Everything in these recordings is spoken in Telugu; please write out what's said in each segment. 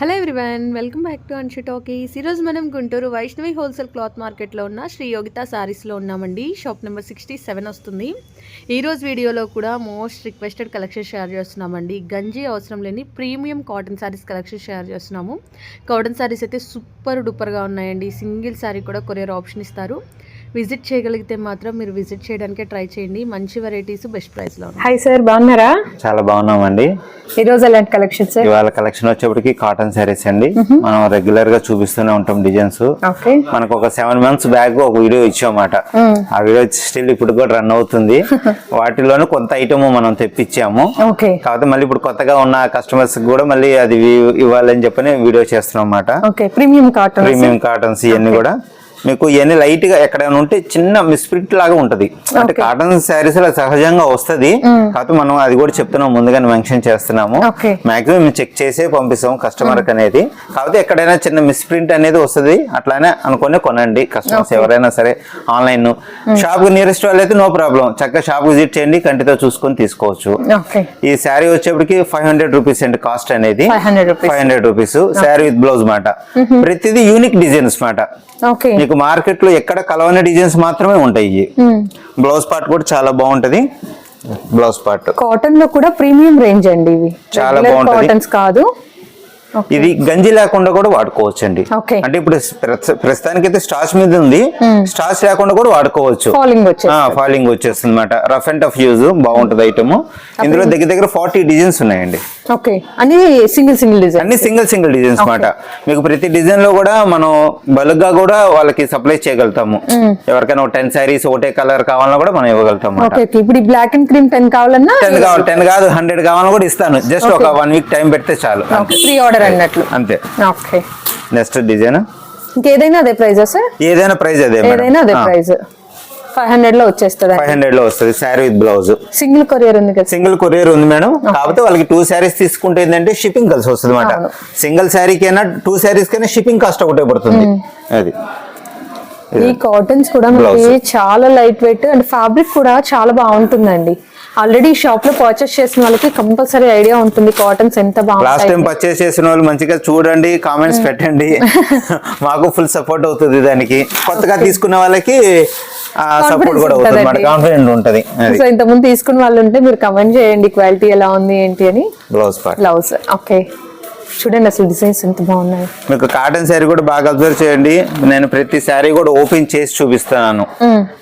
Hello everyone welcome back to Anshu Talkies ఈరోజు మనం గుంటూరు వైష్ణవి హోల్సేల్ క్లాత్ మార్కెట్లో ఉన్న శ్రీ యోగిత సారీస్లో ఉన్నామండి. షాప్ నెంబర్ సిక్స్టీ సెవెన్ వస్తుంది ఈరోజు వీడియోలో కూడా మోస్ట్ రిక్వెస్టెడ్ కలెక్షన్ షేర్ చేస్తున్నామండి. గంజి అవసరం లేని premium cotton sarees collection share చేస్తున్నాము. కాటన్ శారీస్ అయితే సూపర్ డూపర్గా ఉన్నాయండి. సింగిల్ శారీ కూడా కొరియర్ ఆప్షన్ ఇస్తారు. విజిట్ చేయగలిగితే మాత్రం మీరు విజిట్ చేయడానికే ట్రై చేయండి. మంచి వెరైటీస్ బెస్ట్ ప్రైస్లో ఉన్నాయి. హాయ్ సార్ బాగున్నారా? చాలా బాగున్నామండి. ఈ రోజు ఎలాంటి కలెక్షన్ సార్ ఇవాళ కలెక్షన్ వచ్చేప్పటికి కాటన్ శారీస్ అండి. మనం రెగ్యులర్గా చూపిస్తూనే ఉంటాం డిజైన్స్ ఓకే మనకు ఒక సెవెన్ మంత్స్ బ్యాక్ ఒక వీడియో ఇచ్చామన్నమాట. ఆ వీడియో స్టిల్ ఇప్పుడు కూడా రన్ అవుతుంది. వాటిలోనే కొంత ఐటమ్ మనం తెప్పించాము. ఓకే కాకపోతే మళ్ళీ ఇప్పుడు కొత్తగా ఉన్న కస్టమర్స్ కూడా మళ్ళీ అది ఇవ్వ- ఇవ్వాలని చెప్పని వీడియో చేస్తున్నాం అన్నమాట okay premium cotton premium cottons ఇవన్నీ కూడా. మీకు ఇవన్నీ లైట్గా ఎక్కడైనా ఉంటే చిన్న మిస్ప్రింట్ లాగా ఉంటది. అంటే కాటన్ శారీస్లో సహజంగా వస్తది. కాకపోతే మనం అది కూడా చెప్తున్నాం ముందుగానే మెన్షన్ చేస్తున్నాము. మాక్సిమం చెక్ చేసే పంపిస్తాం కస్టమర్కి అనేది కాకపోతే ఎక్కడైనా చిన్న మిస్ప్రింట్ అనేది వస్తది. అట్లానే అనుకుని కొనండి కస్టమర్స్ ఎవరైనా సరే ఆన్లైన్ షాప్కి నియరెస్ట్ వాళ్ళు అయితే నో ప్రాబ్లం చక్కగా షాప్ విజిట్ చేయండి కంటితో చూసుకొని తీసుకోవచ్చు. ఈ శారీ వచ్చేప్పటికి ఫైవ్ హండ్రెడ్ రూపీస్ అండి కాస్ట్ అనేది. 500 rupees. Five hundred rupees saree with blouse మాట. ప్రతిదీ యూనిక్ డిజైన్స్ మాట. మీకు మార్కెట్లో ఎక్కడ కలవని డిజైన్స్ మాత్రమే ఉంటాయి బ్లౌజ్ పార్ట్ కూడా చాలా బాగుంటది. Blouse part. కాటన్లో కూడా ప్రీమియం రేంజ్ అండి ఇవి. చాలా బాగుంటది. కాటన్స్ కాదు. ఇది గంజి లేకుండా కూడా వాడుకోవచ్చు అండి. అంటే ఇప్పుడు ప్రస్తుతానికి అయితే స్టార్చ్ మీద ఉంది. స్టార్చ్ లేకుండా కూడా వాడుకోవచ్చు. ఫాలింగ్ వచ్చేస్తుంది. అనమాట రఫ్ అండ్ టఫ్ యూజ్ బాగుంటది ఐటమ్ ఇందులో దగ్గర దగ్గర ఫార్టీ డిజైన్స్ ఉన్నాయండి. ఓకే. అన్ని సింగిల్ సింగిల్ డిజైన్ అన్ని సింగిల్ సింగిల్ డిజైన్స్ మాట. మీకు ప్రతి డిజైన్లో కూడా మనం బల్క్గా కూడా వాళ్ళకి సప్లై చేయగలుగుతాము. ఎవరికైనా టెన్ శారీస్ ఒకటే కలర్ కావాలన్నా కూడా మనం ఇవ్వగలుగుతాం ఓకే ఓకే. ఇప్పుడు బ్లాక్ అండ్ క్రీమ్ టెన్ కావాలన్నా టెన్ కావాలి టెన్ కాదు హండ్రెడ్ కావాలన్నా కూడా ఇస్తాను. జస్ట్ ఒక వన్ వీక్ టైం పెడితే చాలు. ప్రీ ఆర్డర్ అన్నట్లు. అంతే. ఓకే. నెక్స్ట్ డిజైన్ ఇంకేదైనా అదే ప్రైజా సార్? ఏదైనా ప్రైస్ అదే ఏదైనా అదే ప్రైస్ ఫైవ్ హండ్రెడ్లో వచ్చేస్తుంది ఫైవ్ హండ్రెడ్లో వస్తుంది saree with blouse. Single courier ఉంది కదా. సింగిల్ కొరియర్ ఉంది మేడం. కాకపోతే వాళ్ళకి టూ శారీస్ తీసుకుంటే ఏంటంటే షిప్పింగ్ కలిసి వస్తుంది అనమాట. సింగిల్ శారీకైనా టూ శారీస్ కైనా షిప్పింగ్ కాస్ట్ ఒకటే పడుతుంది. అది. ఈ కాటన్స్ కూడా మనకి చాలా లైట్ వెయిట్ అండ్ ఫ్యాబ్రిక్ కూడా చాలా బాగుంటుందండి. ఆల్రెడీ షాప్లో పర్చేస్ చేసిన వాళ్ళకి కంపల్సరీ ఐడియా ఉంటుంది కాటన్స్ ఎంత లాస్ట్ బాగుంటాయి టైం పర్చేస్ చేసిన వాళ్ళు మంచిగా చూడండి కామెంట్స్ పెట్టండి. మాకు ఫుల్ సపోర్ట్ అవుతుంది దానికి. కొత్తగా తీసుకున్న వాళ్ళకి సపోర్ట్ కూడా అవుతుంది. అన్నమాట కాన్ఫిడెంట్ ఉంటది. అది. సో ఇంత ముందు తీసుకున్న వాళ్ళు ఉంటే మీరు కమెంట్ చేయండి క్వాలిటీ ఎలా ఉంది ఏంటి అని. బ్లౌజ్ పార్ట్ బ్లౌజ్ ఓకే చూడండి అసలు డిజైన్స్ ఎంత బాగున్నాయి. మీకు కాటన్ శారీ కూడా బాగా అబ్జర్వ్ చేయండి. నేను ప్రతి శారీ కూడా ఓపెన్ చేసి చూపిస్తున్నాను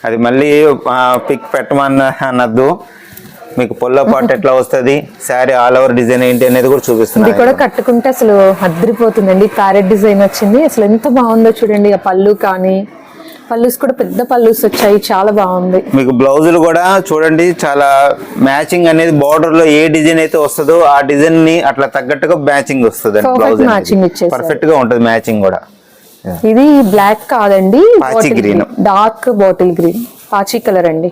అది మళ్ళీ పిక్ పెట్టమన్న అనద్దు మీకు పొల్ల పాటు ఎట్లా వస్తుంది? శారీ ఆల్ ఓవర్ డిజైన్ ఏంటి అనేది కూడా ఇది చూపిస్తున్నాను కూడా కట్టుకుంటే అసలు అద్దరిపోతుందండి. ప్యారెట్ డిజైన్ వచ్చింది. అసలు ఎంత బాగుందో చూడండి. ఆ పళ్ళు కానీ పళ్ళుస్ కూడా పెద్ద పళ్ళుస్ వచ్చాయి. చాలా బాగుంది. మీకు బ్లౌజులు కూడా చూడండి చాలా మ్యాచింగ్ అనేది బార్డర్లో ఏ డిజైన్ అయితే వస్తుందో ఆ డిజైన్ని అట్లా తగ్గట్టుగా మ్యాచింగ్ వస్తుంది బ్లౌజ్ ఇచ్చేసారు. పర్ఫెక్ట్గా ఉంటుంది మ్యాచింగ్ కూడా. ఇది బ్లాక్ కాదండి. Dark bottle green. పాచి కలర్ అండి.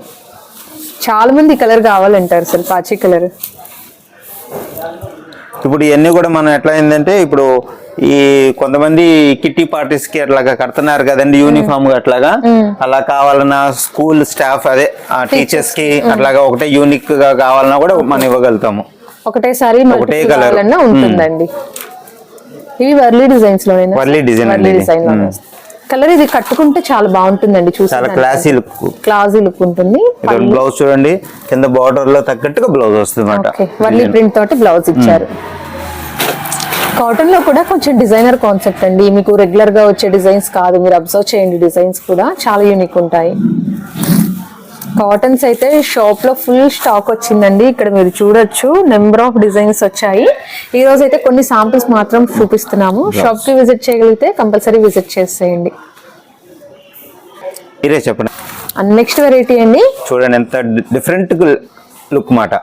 చాలా మంది కలర్ కావాలంటారు అసలు పాచి కలర్. ఇప్పుడు ఇవన్నీ కూడా మనం ఎట్లా అయిందంటే ఇప్పుడు ఈ కొంతమంది కిట్టి పార్టీస్కి అట్లాగా కడుతున్నారు కదండి యూనిఫామ్ అట్లాగా. అలా కావాలన్నా స్కూల్ స్టాఫ్ అదే టీచర్స్. కి అట్లాగా ఒకటే యూనిక్గా కావాలన్నా కూడా మనం ఇవ్వగలుగుతాము. ఒకటేసారి ఒకటే. కావాలన్నా ఉంటుందండి. ఇవి వర్లీ డిజైన్స్లో వర్లీ. డిజైన్లో మ్మ్. కలర్ ఇది కట్టుకుంటే చాలా బాగుంటుందండి చాలా చూసి క్లాసీ లుక్ క్లాసీ లుక్ ఉంటుంది. బ్లౌజ్ చూడండి. కింద బార్డర్లో తగ్గట్టుగా బ్లౌజ్ వస్తుంది ఓకే. వర్లీ ప్రింట్ తోటి బ్లౌజ్ ఇచ్చారు. కాటన్లో కూడా కొంచెం డిజైనర్ కాన్సెప్ట్ అండి. మీకు రెగ్యులర్గా వచ్చే డిజైన్స్ కాదు. మీరు అబ్జర్వ్ చేయండి. డిజైన్స్ కూడా చాలా యూనిక్ ఉంటాయి. కాటన్స్ అయితే షాప్లో ఫుల్ స్టాక్ వచ్చిందండి. ఇక్కడ మీరు చూడొచ్చు నెంబర్ ఆఫ్ డిజైన్స్ వచ్చాయి. ఈ రోజు అయితే కొన్ని సాంపిల్స్ మాత్రం చూపిస్తున్నాము. షాప్కి విజిట్ చేయగలిగితే కంపల్సరీ విజిట్ చేసేయండి. మీరే చెప్పండి. నెక్స్ట్ వెరైటీ అండి. చూడండి ఎంత డిఫరెంట్ లుక్ మాట.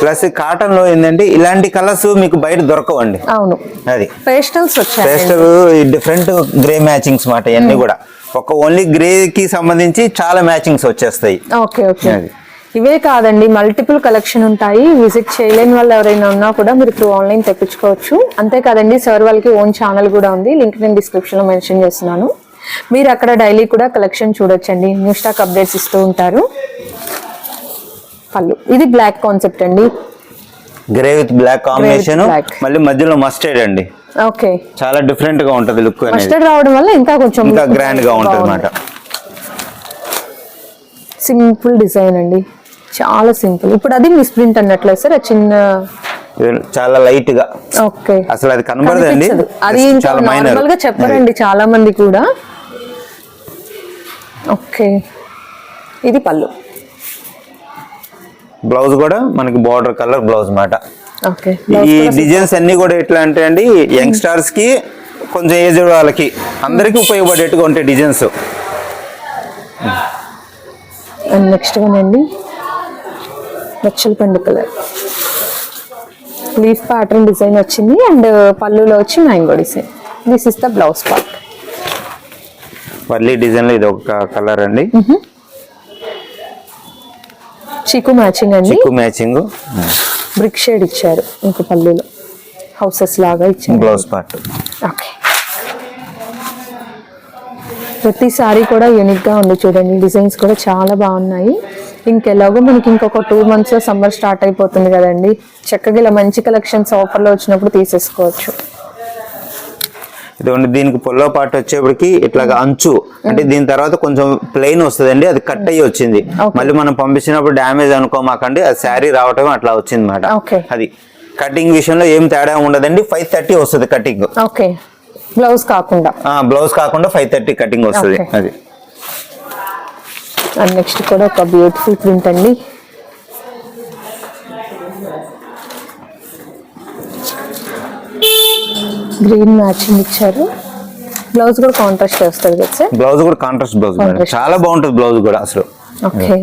ప్లస్ కాటన్లో ఏంటంటే ఇలాంటి కలర్స్ మీకు బయట దొరకవండి. అవును. అది. పేస్టల్స్ వచ్చాయి పేస్టల్ డిఫరెంట్ గ్రే మ్యాచింగ్స్ మాట ఇవన్నీ కూడా. ఒక ఓన్లీ గ్రే కి సంబంధించి చాలా మ్యాచింగ్స్ వచ్చేస్తాయి. Okay okay. ఇవే కాదండి మల్టిపుల్ కలెక్షన్ ఉంటాయి. విజిట్ చేయలేని వాళ్ళు ఎవరైనా ఉన్నా కూడా మీరు త్రూ ఆన్లైన్ తెప్పించుకోవచ్చు. అంతేకాదండి సార్ వాళ్ళకి ఓన్ ఛానల్ కూడా ఉంది. లింక్ నేను డిస్క్రిప్షన్లో మెన్షన్ చేస్తున్నాను. మీరు అక్కడ డైలీ కూడా కలెక్షన్ చూడొచ్చండి. న్యూ స్టాక్ అప్డేట్స్ ఇస్తూ ఉంటారు. పళ్ళు. ఇది బ్లాక్ కాన్సెప్ట్ అండి. Grey with black combination. మళ్ళీ మధ్యలో మస్టర్డ్ అండి. ఓకే. చాలా డిఫరెంట్గా ఉంటది లుక్ మస్టర్డ్ రావడం వల్ల ఇంకా కొంచెం ఇంకా గ్రాండ్గా ఉంటది అన్నమాట. సింపుల్ డిజైన్ అండి. చాలా సింపుల్ ఇప్పుడు అది మిస్ ప్రింట్ అన్నట్లే సార్ ఆ చిన్న చాలా లైట్గా. ఓకే. అసలు అది కనబడదండి. అది చాలా నార్మల్గా చెప్పారండి చాలా మంది కూడా. ఓకే. ఇది పళ్ళు. బ్లౌజ్ కూడా మనకి బార్డర్ కలర్ బ్లౌజ్ మాట. ఈ డిజైన్స్ అన్ని కూడా ఎట్లా అంటే అండి యంగ్స్టర్స్కి కొంచెం ఏజ్ వాళ్ళకి అందరికి ఉపయోగపడేట్టుగా ఉంటాయి డిజైన్స్ నెక్స్ట్ వన్ అండి పండు కలర్. లీఫ్ ప్యాటర్న్ డిజైన్ వచ్చింది అండ్ పళ్ళులో వచ్చి mango design this is the blouse part పల్లి డిజైన్లో ఇది ఒక కలర్ అండి. చీకు మ్యాచింగ్ అండి. చిక్కు మ్యాచింగ్ బ్రిక్ షేడ్ ఇచ్చారు ఇంక పళ్ళులో హౌసెస్ లాగా ఇచ్చారు. బ్లౌజ్ పార్ట్ ఓకే ప్రతి సారీ కూడా యూనిక్గా ఉంది చూడండి. డిజైన్స్ కూడా చాలా బాగున్నాయి. ఇంకెలాగో మనకి ఇంకొక టూ మంత్స్లో సమ్మర్ స్టార్ట్ అయిపోతుంది కదండి. చక్కగా ఇలా మంచి కలెక్షన్స్ ఆఫర్లో వచ్చినప్పుడు తీసేసుకోవచ్చు. ఇదిగోండి దీనికి పొల్లో పార్ట్ వచ్చేప్పటికి ఇట్లాగా అంచు. అంటే దీని తర్వాత కొంచెం ప్లెయిన్ వస్తుందండి అది కట్ అయ్యి వచ్చింది. మళ్ళీ మనం పంపించినప్పుడు డ్యామేజ్ అనుకోమాకండి అది శారీ రావటం అట్లా వచ్చింది అనమాట Okay. అది. కటింగ్ విషయంలో ఏం తేడా ఉండదండి ఫైవ్ థర్టీ వస్తుంది కటింగ్ ఓకే. బ్లౌజ్ కాకుండా. బ్లౌజ్ కాకుండా ఫైవ్ థర్టీ కటింగ్ వస్తుంది. అది. అండ్ నెక్స్ట్ కూడా ఒక బ్యూటిఫుల్ ప్రింట్ అండి. గ్రీన్ మ్యాచింగ్ ఇచ్చారు. బ్లౌజ్ కూడా కాంట్రాస్ట్ వస్తుంది కదా సార్? బ్లౌజ్ కూడా కాంట్రాస్ట్ బ్లౌజ్ మేడం. చాలా బాగుంటుంది బ్లౌజ్ కూడా అసలు. ఓకే.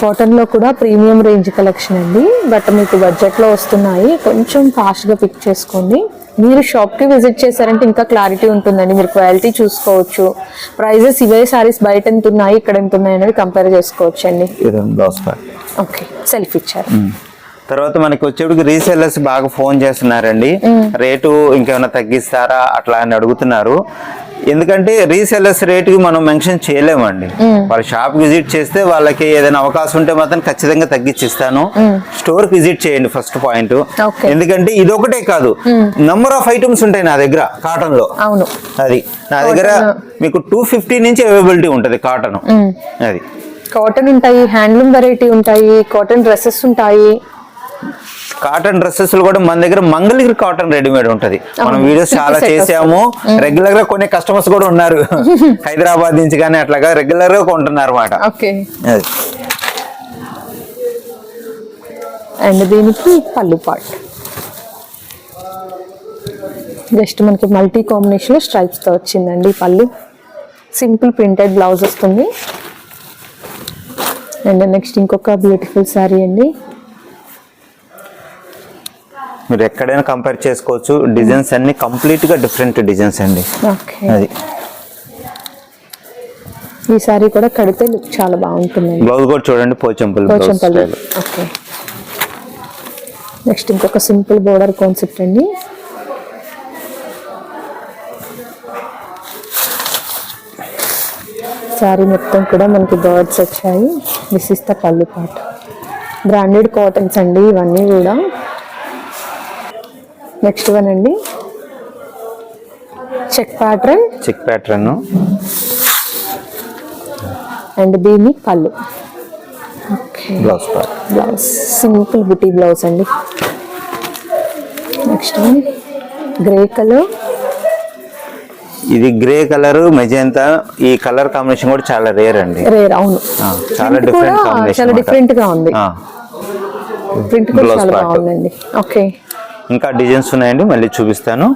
కాటన్లో కూడా ప్రీమియం రేంజ్ కలెక్షన్ అండి. బట్ మీకు బడ్జెట్లో వస్తున్నాయి. కొంచెం ఫాస్ట్గా పిక్ చేసుకోండి. మీరు షాప్కి విజిట్ చేశారంటే ఇంకా క్లారిటీ ఉంటుందండి. మీరు క్వాలిటీ చూసుకోవచ్చు. ప్రైజెస్ ఇవే సారీస్ బయట ఎంత ఉన్నాయి ఇక్కడ ఎంత ఉన్నాయి అనేది కంపేర్ చేసుకోవచ్చు అండి ఓకే. సెల్ఫ్ ఇచ్చారు. తర్వాత మనకి వచ్చేటికి రీసెల్లర్స్ బాగా ఫోన్ చేస్తున్నారండి. రేటు ఇంకేమైనా తగ్గిస్తారా? అట్లా అని అడుగుతున్నారు. ఎందుకంటే రీసెల్లర్స్ రేటుకి మనం మెన్షన్ చేయలేమండి. వాళ్ళ షాప్ విజిట్ చేస్తే వాళ్ళకి ఏదైనా అవకాశం ఉంటే మాత్రం ఖచ్చితంగా తగ్గించిస్తాను. స్టోర్ విజిట్ చేయండి ఫస్ట్ పాయింట్. ఎందుకంటే ఇది ఒకటే కాదు. నంబర్ ఆఫ్ ఐటమ్స్ ఉంటాయి నా దగ్గర కాటన్లో అవును. అది. నా దగ్గర మీకు టూ ఫిఫ్టీ నుంచి అవైలబిలిటీ ఉంటది కాటన్. అది. కాటన్ ఉంటాయి హ్యాండ్లూమ్ వెరైటీ ఉంటాయి కాటన్ డ్రెస్సెస్ ఉంటాయి. కాటన్ డ్రెస్సెస్ కూడా మన దగ్గర మంగళగిరి కాటన్ రెడీమేడ్ ఉంటది. మనం వీడియోస్ చాలా చేసాము రెగ్యులర్గా కొనే కస్టమర్స్ కూడా ఉన్నారు. హైదరాబాద్ నుంచి కానీ అట్లాగా రెగ్యులర్గా కొంటున్నారు అనమాట ఓకే అండ్ దీనికి పళ్ళు పార్ట్. జస్ట్ మనకి మల్టీ కాంబినేషన్ స్ట్రైప్స్తో వచ్చిందండి పళ్ళు. సింపుల్ ప్రింటెడ్ బ్లౌజ్ వస్తుంది. అండ్ నెక్స్ట్ ఇంకొక బ్యూటిఫుల్ శారీ అండి. మీరు ఎక్కడైనా కంపేర్ చేసుకోవచ్చు డిజైన్స్ అన్ని కంప్లీట్గా డిఫరెంట్ డిజైన్స్ అండి. ఓకే. అది. ఈ శారీ కూడా కడితే లుక్ చాలా బాగుంటుందండి. బ్లౌజ్ కూడా చూడండి పోచంపల్ బ్లౌజ్ పోచంపల్లి ఓకే. నెక్స్ట్ ఇంకొక సింపుల్ బోర్డర్ కాన్సెప్ట్ అండి. శారీ మొత్తం కూడా మనకి బర్డ్స్ వచ్చాయి. దిస్ ఇస్ ద పళ్ళు పాట బ్రాండెడ్ కాటన్స్ అండి ఇవన్నీ కూడా. నెక్స్ట్ వన్ అండి. Check pattern check pattern and దీని పళ్ళు. బ్లౌజ్ బ్లౌజ్ సింపుల్ బుటీ బ్లౌజ్ అండి. నెక్స్ట్ గ్రే కలర్ ఇది గ్రే కలర్ మెజెంతా ఈ కలర్ కాంబినేషన్ కూడా చాలా రేర్ అండి. రేర్ అవును. చాలా కూడా combination చాలా. డిఫరెంట్గా ఉంది. ప్రింట్ కూడా చాలా. బాగుందండి. ఓకే ఇంకా డిజైన్స్ ఉన్నాయండి మళ్ళీ చూపిస్తాను.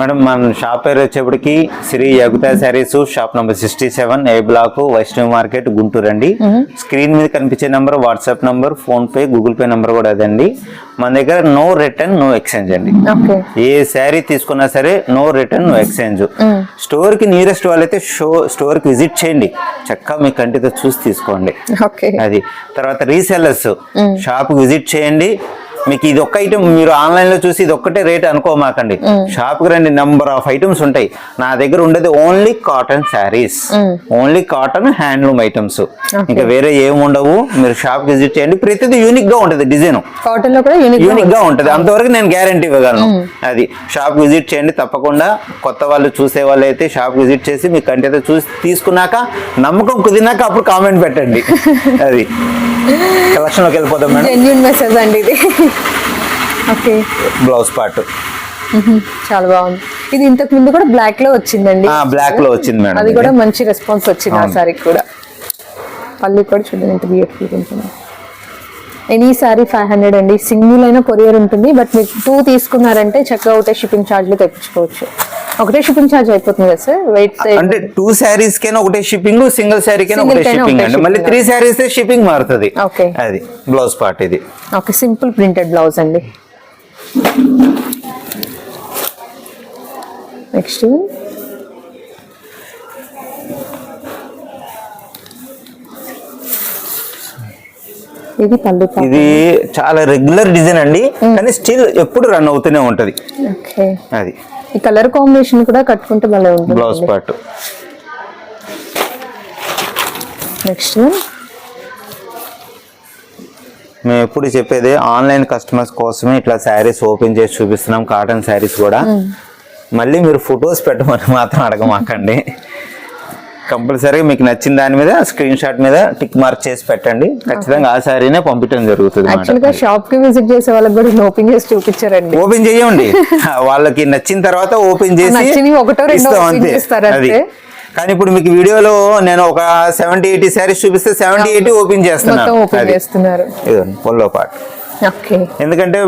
మేడం మన షాప్ పేరు వచ్చేప్పటికి Shri యగుతా saris shop number sixty seven A block Vaishnavi market Guntur అండి. స్క్రీన్ మీద కనిపించే number WhatsApp number PhonePe Google Pay number కూడా అదండి. మన దగ్గర నో రిటర్న్ నో ఎక్స్చేంజ్ అండి. ఓకే. ఏ శారీ తీసుకున్నా సరే నో రిటర్న్ నో ఎక్స్చేంజ్. స్టోర్కి నియరెస్ట్ వాళ్ళైతే షో స్టోర్కి విజిట్ చేయండి. చక్కగా మీ కంటితో చూసి తీసుకోండి. ఓకే. అది. తర్వాత రీసెల్లర్స్ షాప్ విజిట్ చేయండి. మీకు ఇది ఒక్క ఐటమ్ మీరు ఆన్లైన్లో చూసి ఇది ఒక్కటే రేట్ అనుకోమాకండి షాప్కి రండి నంబర్ ఆఫ్ ఐటమ్స్ ఉంటాయి. నా దగ్గర ఉండేది only cotton saris only cotton handloom items ఇంకా వేరే ఏమి ఉండవు. మీరు షాప్ విజిట్ చేయండి. ప్రతిదీ యూనిక్గా ఉంటది డిజైన్ కాటన్లో కూడా యూనిక్గా ఉంటది. అంతవరకు నేను గ్యారంటీ ఇవ్వగలను. అది షాప్ విజిట్ చేయండి తప్పకుండా. కొత్త వాళ్ళు చూసే వాళ్ళు అయితే షాప్ విజిట్ చేసి మీ కంటితో చూసి తీసుకున్నాక నమ్మకం కుదిరినాక అప్పుడు కామెంట్ పెట్టండి. అది. కలెక్షన్లోకి వెళ్ళిపోతాం మేడం మెసేజ్ అండి ఇది. ఓకే. Blouse part. చాలా బాగుంది. ఇది ఇంతకు ముందు కూడా బ్లాక్లో వచ్చిందండి. బ్లాక్లో వచ్చింది మేడం అది కూడా మంచి రెస్పాన్స్ వచ్చింది ఆ సారీకి కూడా. పళ్ళు కూడా చూడండి ఎంత బ్యూటిఫుల్ ఉంటుంది. ఎనీ సారీ ఫైవ్ హండ్రెడ్ అండి. సింగిల్ అయినా కొరియర్ ఉంటుంది. బట్ మీరు టూ తీసుకున్నారంటే చక్కగా ఒకటే షిప్పింగ్ ఛార్జ్లో తెప్పించుకోవచ్చు ఒకటే షిప్పింగ్ ఛార్జ్ అయిపోతుంది కదా సార్? వెయిట్ అంటే టూ శారీస్ కైనా ఒకటే షిప్పింగ్ సింగిల్ శారీ కైనా ఒకటే షిప్పింగ్ అండి. మళ్ళీ. త్రీ శారీస్ షిప్పింగ్ మారుతుంది. Okay. అది బ్లౌజ్ పార్ట్ ఇది. ఓకే సింపుల్ ప్రింటెడ్ బ్లౌజ్ అండి. నెక్స్ట్ ఇది పళ్ళు ఇది చాలా రెగ్యులర్ డిజైన్ అండి కానీ స్టిల్ ఎప్పుడు రన్ అవుతూనే ఉంటది. అది. ఈ కలర్ కాంబినేషన్ కూడా కట్టుకుంటే భలే బ్లౌజ్ ఉంటుంది పార్ట్ నెక్స్ట్ మేము ఎప్పుడు చెప్పేది ఆన్లైన్ కస్టమర్స్ కోసమే ఇట్లా శారీస్ ఓపెన్ చేసి చూపిస్తున్నాం కాటన్ శారీస్ కూడా. మళ్ళీ మీరు ఫొటోస్ పెట్టమని మాత్రం అడగమాకండి. కంపల్సరీగా మీకు నచ్చిన దాని మీద స్క్రీన్ షాట్ మీద టిక్ మార్క్ చేసి పెట్టండి. ఖచ్చితంగా ఆ శారీనే పంపించడం జరుగుతుంది షాప్కి విజిట్ చేసే వాళ్ళకి కూడా ఓపెన్ చేసి చూపించారండి. ఓపెన్ చేయండి. వాళ్ళకి నచ్చిన తర్వాత ఓపెన్ చేసి ఒకటో రెండో అది. కానీ ఇప్పుడు మీకు వీడియోలో నేను ఒక సెవెంటీ ఎయిటీ శారీస్ చూపిస్తే సెవెంటీ ఎయిటీ ఓపెన్ చేస్తున్నాను. పొల్లో ఓకే ఎందుకంటే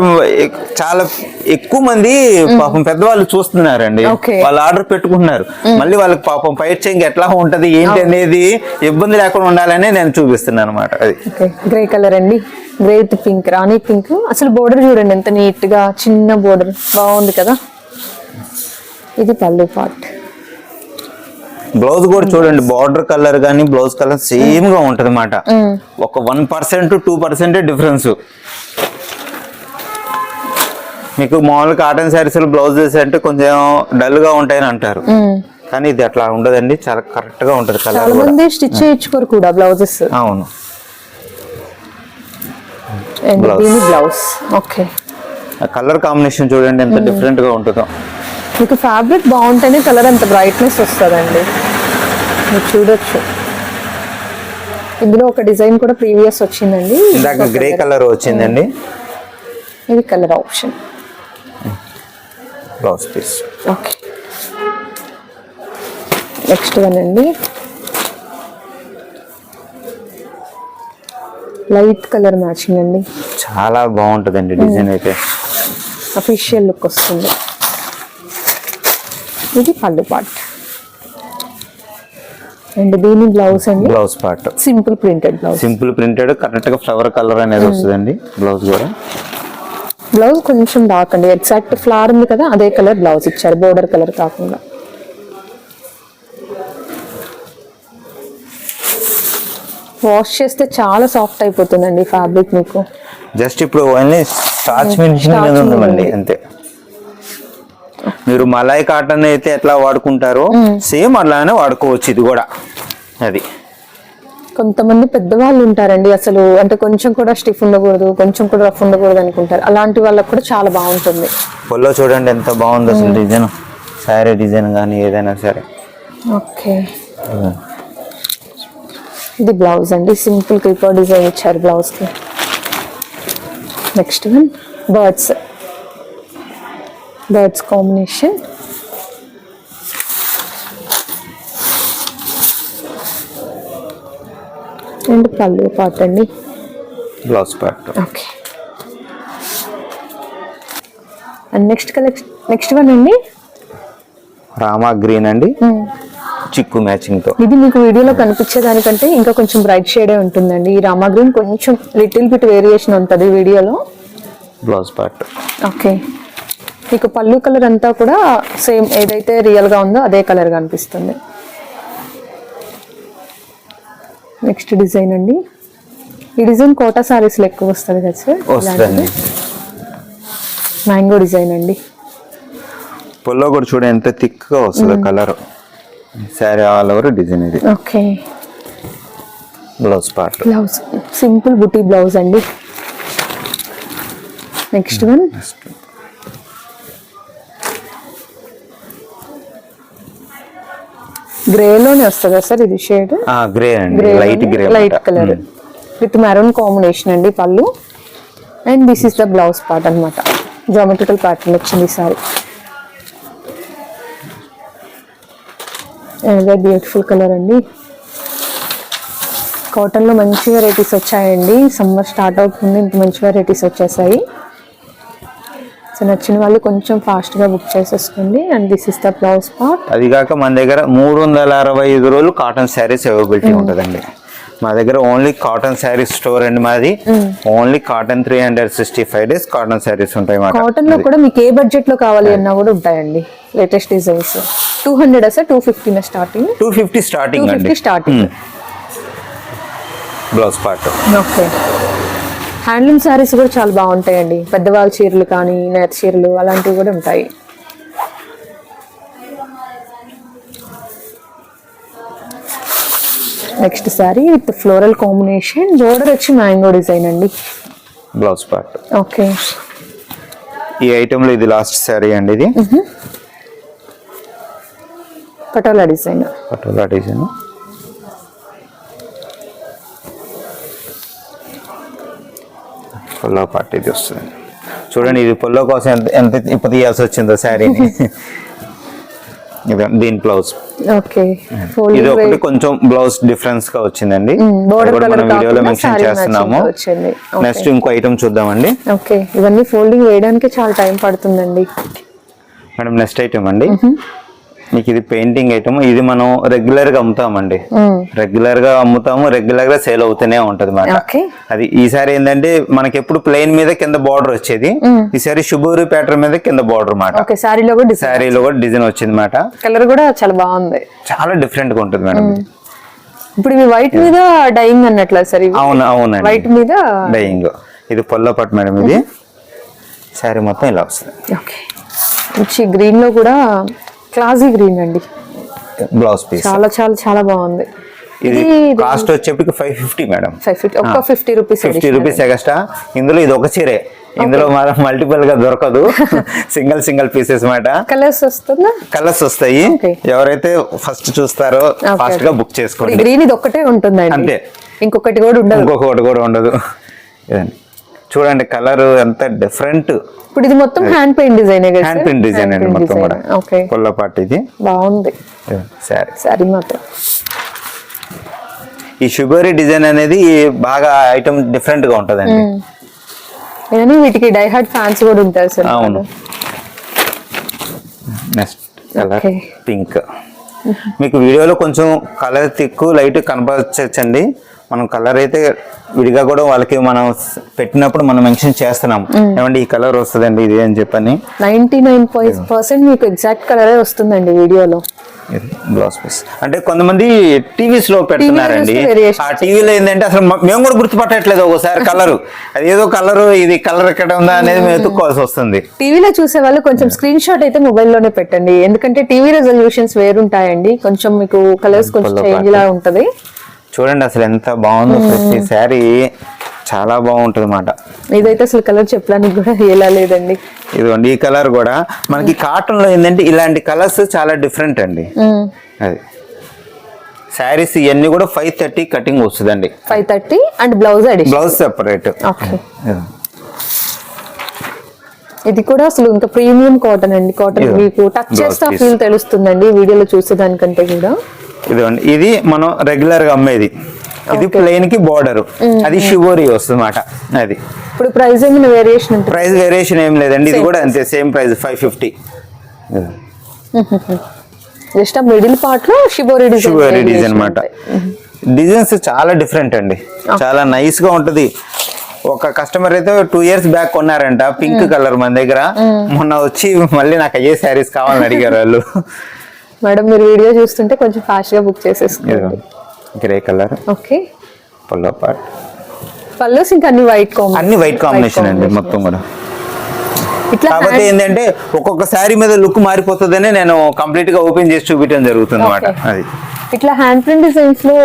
చాలా ఎక్కువ మంది పాపం పెద్దవాళ్ళు చూస్తున్నారండి. వాళ్ళు ఆర్డర్ పెట్టుకుంటున్నారు. మళ్ళీ వాళ్ళకి పాపం పైర్చింగ్ ఎట్లా ఉంటది ఏంటి అనేది ఇబ్బంది లేకుండా ఉండాలని నేను చూపిస్తున్నాను అనమాట అది గ్రే కలర్ అండి. Grey with pink Rani pink అసలు బోర్డర్ చూడండి ఎంత నీట్గా చిన్న బోర్డర్ బాగుంది కదా. ఇది పళ్ళు పార్ట్ బ్లౌజ్ కూడా చూడండి బార్డర్ కలర్ కానీ బ్లౌజ్ కలర్ సేమ్గా ఉంటది ఒక one percent two percent difference మీకు మామూలు కాటన్ శారీస్ బ్లౌజెస్ అంటే కొంచెం డల్గా ఉంటాయని అంటారు. కానీ ఇది అట్లా ఉండదండి చాలా కరెక్ట్గా ఉంటది కలర్ మంది స్టిచ్ చేయించుకోరు కూడా బ్లౌజెస్ అవును. బ్లౌజ్ ఓకే కలర్ కాంబినేషన్ చూడండి ఎంత డిఫరెంట్గా ఉంటుందో. మీకు ఫ్యాబ్రిక్ బాగుంటేనే కలర్ అంత బ్రైట్నెస్ వస్తుందండి. మీరు చూడొచ్చు. ఇందులో ఒక డిజైన్ కూడా ప్రీవియస్ వచ్చిందండి. గ్రే కలర్ వచ్చిందండి. ఇది colour option blouse piece. Okay. Next one అండి. లైట్ కలర్ మ్యాచింగ్ అండి. చాలా బాగుంటుందండి డిజైన్ అయితే. అఫీషియల్ లుక్ వస్తుంది. ఇది పళ్ళు పార్ట్. అండ్ దీని బ్లౌజ్ అండి. Blouse part. Simple printed blouse. Simple printed కరెక్ట్గా ఫ్లవర్ కలర్ అనేది వస్తుందండి బ్లౌజ్ కూడా. బ్లౌజ్ కొంచెం డార్క్ అండి. ఎగ్జాక్ట్ ఫ్లవర్ ఉంది కదా అదే కలర్ బ్లౌజ్ ఇచ్చారు బోర్డర్ కలర్ కాకుండా. వాష్ చేస్తే చాలా సాఫ్ట్ అయిపోతుందండి ఫ్యాబ్రిక్ మీకు. జస్ట్ ఇప్పుడు ఓన్లీ స్టార్చ్ ఫినిషింగ్ మీద Starch ఉందండి ఉంది. అంతే. మీరు మలాయ్ కాటన్ అయితే ఎట్లా వాడుకుంటారో సేమ్ అలానే వాడుకోవచ్చు ఇది కూడా అది. కొంతమంది పెద్దవాళ్ళు ఉంటారండి అసలు. అంటే కొంచెం కూడా స్టిఫ్ ఉండకూడదు కొంచెం కూడా రఫ్ ఉండకూడదు అనుకుంటారు. అలాంటి వాళ్ళకి కూడా చాలా బాగుంటుంది. పొల్లో చూడండి ఎంత బాగుంది అసలు డిజైన్. శారీ డిజైన్ కానీ ఏదైనా సరే. ఓకే. ఇది బ్లౌజ్ అండి. సింపుల్ క్రీపర్ డిజైన్ ఇచ్చారు బ్లౌజ్కి. Next one. Birds. Birds combination. And పళ్ళు పాట అండి. Blouse part okay. And next collection next one అండి? రామా గ్రీన్ అండి. చిక్కు మ్యాచింగ్తో. ఇది మీకు వీడియోలో కనిపించే దానికంటే ఇంకా కొంచెం బ్రైట్ షేడే ఉంటుందండి. ఈ రామా గ్రీన్ కొంచెం లిటిల్ బిట్ వేరియేషన్ ఉంటుంది వీడియోలో. Blouse part okay. మీకు పళ్ళు కలర్ అంతా కూడా సేమ్ ఏదైతే రియల్గా ఉందో అదే కలర్గా నెక్స్ట్ డిజైన్ అండి. ఈ డిజైన్ కోటా సారీస్ ఎక్కువ వస్తుంది కదా సార్? మ్యాంగో డిజైన్ అండి. పొల్లో కూడా చూడ ఎంత థిక్గా వస్తుందో colour. Sari all over design ఇది. Okay. Blouse part. Blouse simple buti blouse అండి. Next one. గ్రేలోనే వస్తుందా సార్ ఇది షేడ్? గ్రే అండి. Grey light grey light colour. With maroon combination అండి పళ్ళు. And this is the blouse part అనమాట జామెట్రికల్ ప్యాటర్న్ వచ్చింది సారీ. బ్యూటిఫుల్ కలర్ అండి. కాటన్లో మంచి వెరైటీస్ వచ్చాయండి. సమ్మర్ స్టార్ట్ అవుతుంది. ఇంత మంచి వెరైటీస్ వచ్చేసాయి. సో నచ్చిన వాళ్ళు కొంచెం ఫాస్ట్గా బుక్ చేసేసుకోండి. And this is the blouse part అది కాక మన దగ్గర మూడు వందల అరవై ఐదు రోజులు కాటన్ శారీస్ అవైలబిలిటీ ఉంటుందండి. మా దగ్గర ఓన్లీ కాటన్ శారీస్ స్టోర్ అండి మాది. Only cotton three hundred sixty five days cotton saris ఉంటాయి కాటన్లో కూడా మీకు ఏ బడ్జెట్లో కావాలి అన్నా కూడా ఉంటాయండి. Latest designs two hundred sir two fifty starting two fifty starting starting blouse part okay handloom saris కూడా చాలా బాగుంటాయండి. పెద్దవాళ్ళ చీరలు కానీ నేత చీరలు అలాంటివి కూడా ఉంటాయి. Next sari with floral combination border వచ్చి మ్యాంగో డిజైన్ అండి. బ్లౌజ్ పార్ట్ ఓకే ఈ ఐటమ్లో ఇది లాస్ట్ శారీ అండి ఇది. పటోలా డిజైన్ పటోలా డిజైన్ పొల్లో పార్ట్ ఇది వస్తుంది. చూడండి ఇది పొల్లో కోసం ఎంత ఎంత ఇప్పుడు తీయాల్సి వచ్చిందో శారీని. ఇది దీని బ్లౌజ్ ఓకే. ఇది ఒకటి కొంచెం బ్లౌజ్ డిఫరెన్స్గా వచ్చిందండి. మనం వీడియోలో మెన్షన్ చేస్తున్నాము. నెక్స్ట్ ఇంకో ఐటమ్ చూద్దామండి. ఓకే. ఇవన్నీ ఫోల్డింగ్ వేయడానికి చాలా టైం పడుతుందండి. మేడం నెక్స్ట్ ఐటమ్ అండి. మీకు ఇది పెయింటింగ్ ఐటమ్. ఇది మనం రెగ్యులర్గా అమ్ముతామండి. రెగ్యులర్గా అమ్ముతాము రెగ్యులర్గా సేల్ అవుతూనే ఉంటది మాట. ఓకే. అది ఈసారి ఏంటంటే మనకి ఎప్పుడు ప్లెయిన్ మీద కింద బార్డర్ వచ్చేది. ఈసారి శుభూరి ప్యాటర్న్ మీద కింద బార్డర్ మాట. ఓకే శారీలో కూడా శారీలో కూడా డిజైన్ వచ్చింది మాట. కలర్ కూడా చాలా బాగుంది. చాలా డిఫరెంట్గా ఉంటుంది మేడం. ఇప్పుడు ఇవి వైట్ మీద డైయింగ్ అన్నట్ల సార్ అవును అవునండి. వైట్ మీద? డైయింగ్ ఇది పొల్ల పట్టు మేడం ఇది. శారీ మొత్తం ఇలా వస్తుంది. ఓకే. మంచి గ్రీన్లో కూడా క్లాసీ గ్రీన్ అండి. Blouse piece. చాలా చాలా చాలా బాగుంది. ఇది కాస్ట్ వచ్చేప్పటికి five fifty madam five fifty ఒక్క fifty rupees fifty rupees extra ఇందులో ఇది ఒక చీరే. ఇందులో మనం మల్టిపుల్గా దొరకదు. సింగిల్ సింగిల్ పీసెస్ మాట. కలర్స్ వస్తుందా? కలర్స్ వస్తాయి. ఎవరైతే ఫస్ట్ చూస్తారో ఫాస్ట్గా బుక్ చేసుకోండి. గ్రీన్ ఇది ఒక్కటే ఉంటుందండి. అంతే. ఇంకొకటి కూడా ఉండదు. ఇంకొకటి కూడా ఉండదు. చూడండి కలర్ ఎంత డిఫరెంట్ ఇప్పుడు ఇది మొత్తం hand paint design hand print design అండి మొత్తం కూడా. ఓకే కొల్ల పాటు ఇది. బాగుంది. సరే సారీ మాత్రం. ఈ షుగరీ డిజైన్ అనేది బాగా ఐటమ్ డిఫరెంట్గా ఉంటదండి. కానీ వీటికి డై హార్ట్ ఫ్యాన్స్ కూడా ఉంటారు సార్ అవును. Next colour. పింక్. మీకు వీడియోలో కొంచెం కలర్ తిక్కు లైట్ కనపరచండి మనం కలర్ అయితే విడిగా కూడా వాళ్ళకి మనం పెట్టినప్పుడు మనం మెన్షన్ చేస్తున్నాం. ఏమండి ఈ కలర్ వస్తుందండి ఇది అని చెప్పని. నైన్టీ నైన్ పర్సెంట్ మీకు ఎగ్జాక్ట్ కలరే వస్తుందండి వీడియోలో. బ్లౌజ్ పీస్ అంటే కొంతమంది టీవీస్లో పెడుతున్నారండి. ఆ టీవీలో ఏంటంటే అసలు మేము కూడా గుర్తుపట్టట్లేదు ఒకసారి కలర్ అది ఏదో కలర్ ఇది కలర్ ఎక్కడ ఉందా అనేది మేము ఎత్తుక్కోవాల్సి వస్తుంది. టీవీలో చూసే వాళ్ళు కొంచెం స్క్రీన్ షాట్ అయితే మొబైల్లోనే పెట్టండి. ఎందుకంటే టీవీ రెజల్యూషన్స్ వేరుంటాయండి. కొంచెం మీకు కలర్స్ కొంచెం చేంజ్ లా ఉంటది. చూడండి అసలు ఎంత బాగుందో ప్రతి శారీ చాలా బాగుంటుంది అన్నమాట ఇదైతే అసలు కలర్ చెప్పడానికి కూడా ఎలా లేదండి. ఇదిగోండి ఈ కలర్ కూడా మనకి కాటన్లో ఏంటంటే ఇలాంటి కలర్స్ చాలా డిఫరెంట్ అండి. అది. శారీస్ ఇవన్నీ కూడా ఫైవ్ థర్టీ కటింగ్ వస్తుందండి. Five thirty and blouse blouse separate ఇది కూడా అసలు ఇంకా ప్రీమియం కాటన్ అండి. కాటన్. మీకు టచ్ చేస్తే. ఫీల్ తెలుస్తుందండి వీడియోలో చూసేదానికంటే కూడా. ఇదిగోండి. ఇది మనం రెగ్యులర్గా అమ్మేది. ఇది ప్లెయిన్కి బార్డర్ అది షివోరీ వస్తుంది అన్నమాట. అది. ఇప్పుడు ప్రైస్ వేరియేషన్ ప్రైస్ వేరియేషన్ ఏం లేదండి. ఇది కూడా అంతే same price five fifty just middle పార్ట్లో షిబోరి డిజైన్ డిజైన్ అన్నమాట. డిజైన్స్ చాలా డిఫరెంట్ అండి. చాలా నైస్గా ఉంటది. ఒక కస్టమర్ అయితే టూ ఇయర్స్ బ్యాక్ కొన్నారంట పింక్ కలర్ మన దగ్గర. మొన్న వచ్చి మళ్ళీ నాకు అయ్యే శారీస్ కావాలని అడిగారు వాళ్ళు. మేడం మీరు వీడియో చూస్తుంటే కొంచెం ఫాస్ట్గా బుక్ చేసేసుకోండి. Grey colour. ఓకే. పల్లో పార్ట్ పల్లూస్ ఇంకా అన్ని వైట్ కాంబినేషన్ అన్ని వైట్ కాంబినేషన్ అండి మొత్తం కూడా. ఇట్లా కాకపోతే ఏంటంటే ఒక్కొక్క శారీ మీద లుక్ మారిపోతుందని నేను కంప్లీట్గా ఓపెన్ చేసి చూపించడం జరుగుతుంది అనమాట. అది. ఇట్లా హ్యాండ్ ప్రింట్ డిజైన్స్లో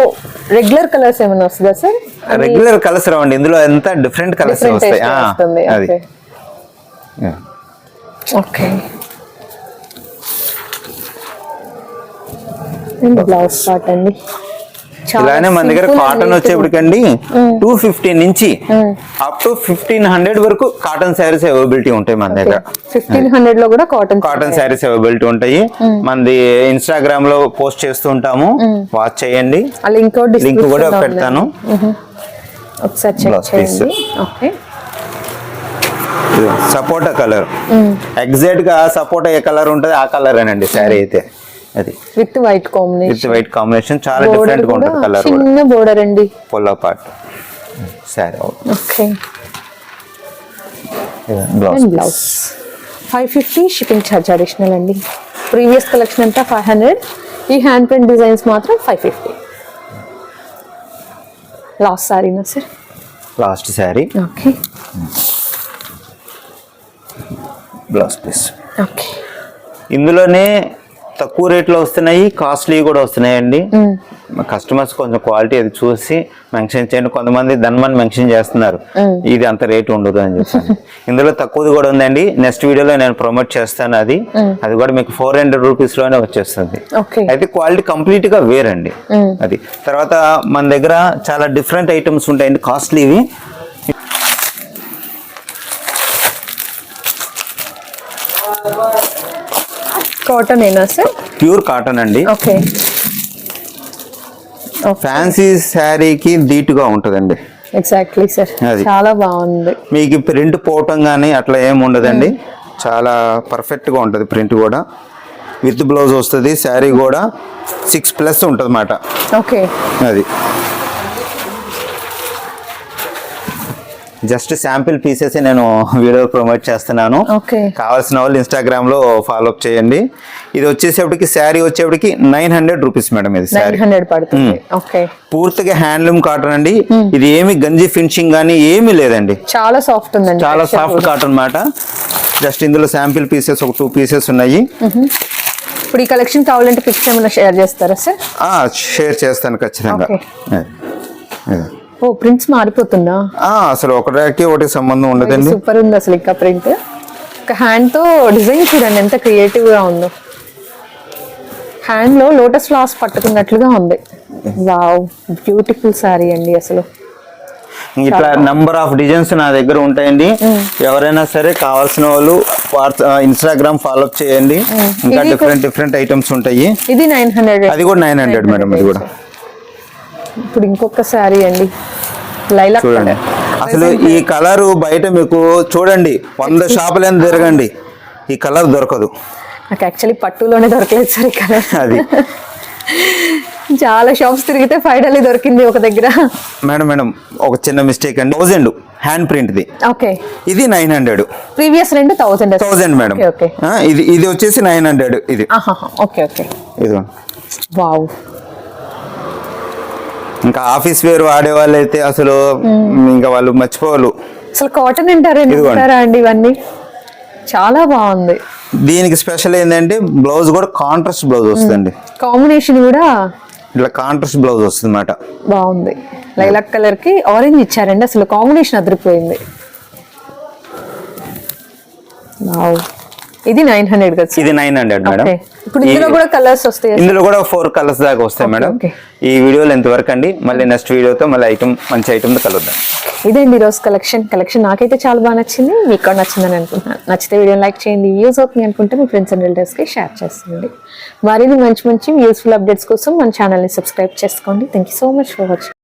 రెగ్యులర్ కలర్స్ ఏమైనా వస్తుందా సార్ రెగ్యులర్ కలర్స్ రావండి. ఇందులో ఎంత డిఫరెంట్ కలర్స్ వస్తాయి? అది. ఓకే. అండ్ బ్లౌజ్ పార్ట్ అండి. ఇలానే మన దగ్గర కాటన్ వచ్చేప్పటికండి టూ ఫిఫ్టీన్ నుంచి అప్ టు ఫిఫ్టీన్ హండ్రెడ్ వరకు కాటన్ శారీస్ అవైలబిలిటీ ఉంటాయి మన దగ్గర. ఫిఫ్టీన్ హండ్రెడ్లో కూడా కాటన్ కాటన్ శారీస్ అవైలబిలిటీ ఉంటాయి. మనది ఇన్స్టాగ్రామ్లో పోస్ట్ చేస్తూ ఉంటాము. వాచ్ చేయండి. లింక్ లింక్ కూడా పెడతాను. ఒకసారి చెక్ Blouse piece. చేయండి. ఓకే సపోటా కలర్ ఎగ్జాక్ట్గా సపోటా ఏ కలర్ ఉంటుంది ఆ కలర్ అండి శారీ అయితే. అది. With white combination. With white combination చాలా డిఫరెంట్గా ఉంటుంది కలర్ చిన్న బోర్డర్ అండి. పొల్లో part sari okay. Blouse blouse five fifty shipping charge additional అండి. ప్రీవియస్ కలెక్షన్ అంతా ఫైవ్ హండ్రెడ్ ఈ హ్యాండ్ ప్రింట్ డిజైన్స్ మాత్రం five fifty last సారీనా sir last sari okay blouse piece okay ఇందులోనే తక్కువ రేట్లో వస్తున్నాయి కాస్ట్లీ కూడా వస్తున్నాయండి. కస్టమర్స్ కొంచెం క్వాలిటీ అది చూసి మెన్షన్ చేయండి. కొంతమంది ధన్మని మెన్షన్ చేస్తున్నారు. ఇది అంత రేట్ ఉండదు అని చెప్పి ఇందులో తక్కువది కూడా ఉందండి. నెక్స్ట్ వీడియోలో నేను ప్రమోట్ చేస్తాను అది. అది కూడా మీకు ఫోర్ హండ్రెడ్ రూపీస్లోనే వచ్చేస్తుంది. అయితే క్వాలిటీ కంప్లీట్గా వేరండి అది. తర్వాత మన దగ్గర చాలా డిఫరెంట్ ఐటమ్స్ ఉంటాయండి కాస్ట్లీవి. కాటన్ ఏనా సార్? ప్యూర్ కాటన్ అండి. ఓకే. ఫ్యాన్సీ శారీకి ధీటుగా ఉంటుందండి. ఎగ్జాక్ట్లీ సార్ అది. చాలా బాగుంది. మీకు ప్రింట్ పోవటం కానీ అట్లా ఏమి ఉండదండి. చాలా పర్ఫెక్ట్గా ఉంటుంది ప్రింట్ కూడా. విత్ బ్లౌజ్ వస్తుంది శారీ కూడా సిక్స్ ప్లస్ ఉంటుంది అన్నమాట ఓకే. అది. జస్ట్ శాంపిల్ పీసెస్ నేను వీడియో ప్రమోట్ చేస్తున్నాను. ఓకే. కావాల్సిన వాళ్ళు ఇన్స్టాగ్రామ్లో ఫాలో అప్ చేయండి. ఇది వచ్చేసేపటికి శారీ వచ్చేప్పటికి నైన్ హండ్రెడ్ రూపీస్ మేడం ఇది శారీ. హండ్రెడ్ పడుతుంది. ఓకే. పూర్తిగా హ్యాండ్లూమ్ కాటన్ అండి. ఇది ఏమి గంజి ఫినిషింగ్ కానీ ఏమీ లేదండి. చాలా సాఫ్ట్ ఉందండి. చాలా సాఫ్ట్. కాటన్ మాట. జస్ట్ ఇందులో శాంపిల్ పీసెస్ ఒక టూ పీసెస్ ఉన్నాయి. ఇప్పుడు ఈ కలెక్షన్ కావాలంటే పిక్చర్ ఏమైనా షేర్ చేస్తారా సార్? షేర్ చేస్తాను ఖచ్చితంగా. ఓ ప్రింట్స్ మారిపోతుందా? ఆ, అసలు ఒకటికి ఒకటి సంబంధం ఉండదండి. సూపర్ ఉంది అసలు ఇంకా ప్రింట్. ఒక హ్యాండ్తో డిజైన్ చూడండి ఎంత క్రియేటివ్గా ఉందో. హ్యాండ్లో లోటస్ ఫ్లవర్స్ పట్టుకున్నట్లుగా ఉంది. వావ్ బ్యూటిఫుల్ సారీ అండి అసలు. ఇట్లా నంబర్ ఆఫ్ డిజైన్స్ నా దగ్గర ఉంటాయండి. ఎవరైనా సరే కావాల్సిన వాళ్ళు ఇన్స్టాగ్రామ్ ఫాలో అప్ చేయండి. ఇంకా డిఫరెంట్ డిఫరెంట్ ఐటమ్స్ ఉంటాయి. ఇది నైన్ హండ్రెడ్ అది కూడా నైన్ హండ్రెడ్ మేడం ఇది కూడా. ఇప్పుడు ఇంకొక సారీ అండి. లైలాక్ చూడండి. అసలు ఈ కలర్ బయట మీకు చూడండి వంద షాపులైనా తిరగండి. ఈ కలర్ దొరకదు. నాకు యాక్చువల్లీ పట్టులోనే దొరకలేదు సార్ ఈ కలర్. అది. చాలా షాప్స్ తిరిగితే ఫైనల్లీ దొరికింది ఒక దగ్గర. మేడం మేడం ఒక చిన్న మిస్టేక్ అండి. థౌజండ్ హ్యాండ్ ప్రింట్ ది. ఓకే. ఇది నైన్ హండ్రెడ్ ప్రీవియస్ రెండు థౌసండ్ థౌజండ్ మేడం. ఓకే ఇది ఇది వచ్చేసి నైన్ హండ్రెడ్ ఇది. Okay okay. ఇది వావ్. ఇంకా ఆఫీస్ వేర్ వాడే వాళ్ళు అయితే అసలు ఇంకా వాళ్ళు మర్చిపోవాలి. అసలు కాటన్ అంటారా అండి ఇవన్నీ? చాలా బాగుంది. దీనికి స్పెషల్ ఏంటంటే బ్లౌజ్ కూడా కాంట్రాస్ట్ బ్లౌజ్ వస్తుందండి. కాంబినేషన్ కూడా ఇట్లా కాంట్రాస్ట్ బ్లౌజ్ వస్తుంది అనమాట బాగుంది. లైలాక్ కలర్కి ఆరెంజ్ ఇచ్చారండి అసలు కాంబినేషన్ అదిరిపోయింది. ఇది నైన్ హండ్రెడ్ కదా? ఇది నైన్ హండ్రెడ్ మేడం. ఇప్పుడు ఇందులో కూడా కలర్స్ వస్తాయి ఇందులో కూడా ఫోర్ కలర్స్ దాకా వస్తాయి మేడం. ఈ వీడియోలో ఎంతవరకు అండి. మళ్ళీ నెక్స్ట్ వీడియోతో మళ్ళీ ఐటమ్ మంచి ఐటమ్ కలుద్దాం. ఇదండి ఈరోజు కలెక్షన్ కలెక్షన్ నాకైతే చాలా బాగా నచ్చింది. మీకు కూడా నచ్చిందని అనుకుంటున్నాను. నచ్చితే వీడియో లైక్ చేయండి. యూజ్ అవుతుంది అనుకుంటే మీ ఫ్రెండ్స్ అండ్ రిలేటివ్స్కి షేర్ చేస్తుంది మరిన్ని మంచి మంచి యూస్ఫుల్ అప్డేట్స్ కోసం మన ఛానల్ని సబ్స్క్రైబ్ చేసుకోండి. Thank you so much for watching